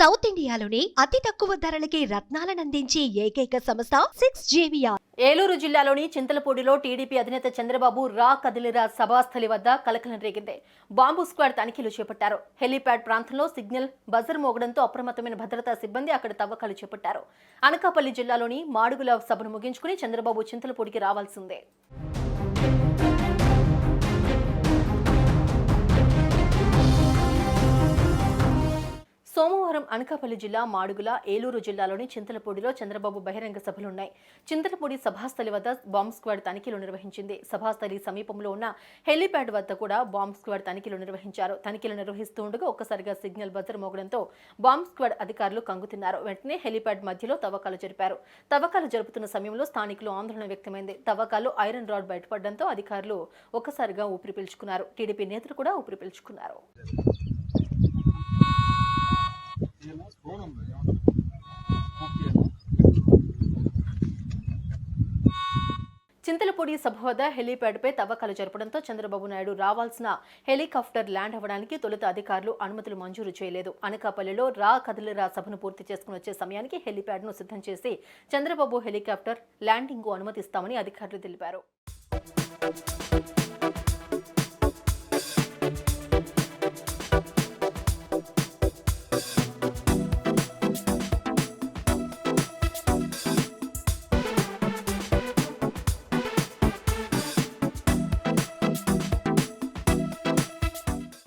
South ఇండియాలోని అతి తక్కువ ధరలకి రత్నాలనందించే ఏకైక సంస్థ సిక్స్ జేవిఆర్. ఏలూరు జిల్లాలోని చింతలపూడిలో టీడీపీ అధినేత చంద్రబాబు రా కదిలిరా సభాస్థలి వద్ద కలకలం రేగింది. బాంబు స్క్వాడ్ తనిఖీలు చేపట్టారు. హెలీప్యాడ్ ప్రాంతంలో సిగ్నల్ బజర్ మోగడంతో అప్రమత్తమైన భద్రతా సిబ్బంది అక్కడ తవ్వకాలు చేపట్టారు. అనకాపల్లి జిల్లాలోని మాడుగుల సభను ముగించుకుని చంద్రబాబు చింతలపూడికి రావాల్సిందే. అనకాపల్లి జిల్లా మాడుగుల ఏలూరు జిల్లాలోని చింతలపూడిలో చంద్రబాబు బహిరంగ సభలున్నాయి. చింతలపూడి సభాస్థలి వద్ద బాంబ్ స్క్వాడ్ తనిఖీలు నిర్వహించింది. సభాస్థలి సమీపంలో ఉన్న హెలీప్యాడ్ వద్ద కూడా బాంబ్ స్క్వాడ్ తనిఖీలు నిర్వహించారు. తనిఖీలు నిర్వహిస్తూ ఉండగా ఒక్కసారిగా సిగ్నల్ బజర్ మోగడంతో బాంబ్ స్క్వాడ్ అధికారులు కంగుతిన్నారు. వెంటనే హెలీప్యాడ్ మధ్యలో తవ్వకాలు జరిపారు. తవ్వకాలు జరుపుతున్న సమయంలో స్థానికులు ఆందోళన వ్యక్తమైంది. తవ్వకాలు ఐరన్ రాడ్ బయటపడడంతో అధికారులు ఒక్కసారిగా ఊపిరి పీల్చుకున్నారు. టీడీపీ నేతలు కూడా ఊపిరి పీల్చుకున్నారు. చింతలపూడి సభ వద్ద హెలీప్యాడ్పై తవ్వకాలు జరపడంతో చంద్రబాబు నాయుడు రావాల్సిన హెలికాప్టర్ ల్యాండ్ అవ్వడానికి తొలుత అధికారులు అనుమతులు మంజూరు చేయలేదు. అనకాపల్లిలో రా కదిలిరా సభను పూర్తి చేసుకుని వచ్చే సమయానికి హెలీప్యాడ్ను సిద్ధం చేసి చంద్రబాబు హెలికాప్టర్ ల్యాండింగ్కు అనుమతిస్తామని అధికారులు తెలిపారు.